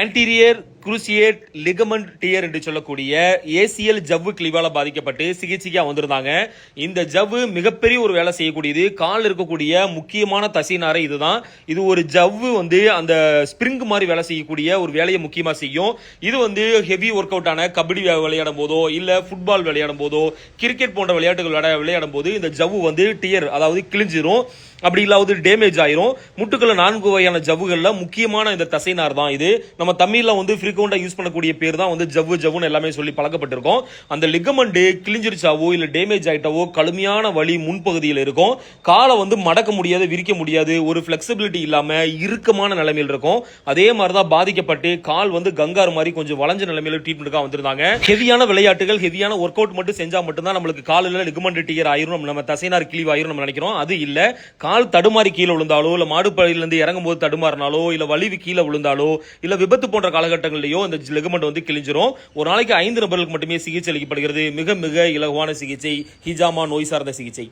anterior குரூசியேட் ligament dear என்று சொல்லக்கூடிய ACL ஜவ்வு கிளிவால பாதிக்கப்பட்டு சிகிச்சைக்கா வந்திருந்தாங்க. இந்த ஜவ்வு மிகப்பெரிய ஒரு வேலை செய்யக்கூடியது. கால் இருக்கக்கூடிய முக்கியமான தசைநாரை இதுதான். இது ஒரு ஜவ்வு வந்து அந்த ஸ்ப்ரிங் மாதிரி வேலை செய்யக்கூடிய ஒரு வேலையை முக்கியமா செய்யும். இது வந்து ஹெவி ஒர்க் அவுட்டான கபடி விளையாடும் போதோ இல்ல ஃபுட்பால் விளையாடும் போதோ கிரிக்கெட் போன்ற விளையாட்டுகள் விளையாட விளையாடும் போது இந்த ஜவ்வு வந்து டியர் அதாவது கிழிஞ்சிரும். அப்படி இல்லாவது டேமேஜ் ஆயிரும். முட்டுக்கள நான்கு வகையான ஜவ்வுகள்ல முக்கியமான இந்த தசைநார் தான் இது. நம்ம தமிழ்ல வந்து ஃப்ரீக்வெண்டா யூஸ் பண்ணக்கூடிய பேர் தான் வந்து ஜவ்வு ஜவ்வுன்னு எல்லாமே சொல்லி பழக்கப்பட்டிருக்கோம். அந்த லிகமெண்டு கிழிஞ்சிருச்சாவோ இல்லை டேமேஜ் ஆகிட்டாவோ கடுமையான வலி முன்பகுதியில் இருக்கும். காலை வந்து மடக்க முடியாது விரிக்க முடியாது ஒரு ஃப்ளெக்சிபிலிட்டி இல்லாமல் இறுக்கமான நிலைமையில் இருக்கும். அதே மாதிரி தான் பாதிக்கப்பட்டு கால் வந்து கங்கார் மாதிரி கொஞ்சம் வளைஞ்ச நிலைமையில ட்ரீட்மெண்ட்டுக்காக வந்திருந்தாங்க. ஹெவியான விளையாட்டுகள் ஹெவியான ஒர்க் அவுட் மட்டும் செஞ்சால் மட்டும்தான் நம்மளுக்கு காலில் லிகமெண்ட் டியர் ஆயிரும் நம்ம- தசைனார் கிழிவு ஆயிரும் நம்ம நினைக்கிறோம். அது இல்லை. கால் தடுமாறி கீழே விழுந்தாலோ இல்லை மாடுப்படியில இறங்கும் போது தடுமாறினாலோ இல்லை வலிவு கீழே விழுந்தாலோ இல்லை விபத்து போன்ற காலகட்டங்களிலேயோ இந்த லிகமெண்ட் வந்து கிழிஞ்சிரும். ஒரு நாளைக்கு ஐந்து நபர்களுக்கு மட்டுமே சிகிச்சை அளிக்கப்படுகிறது. மிக மிக இலகுவான சிகிச்சை. ஹிஜாமா நோய் சார்ந்த சிகிச்சை.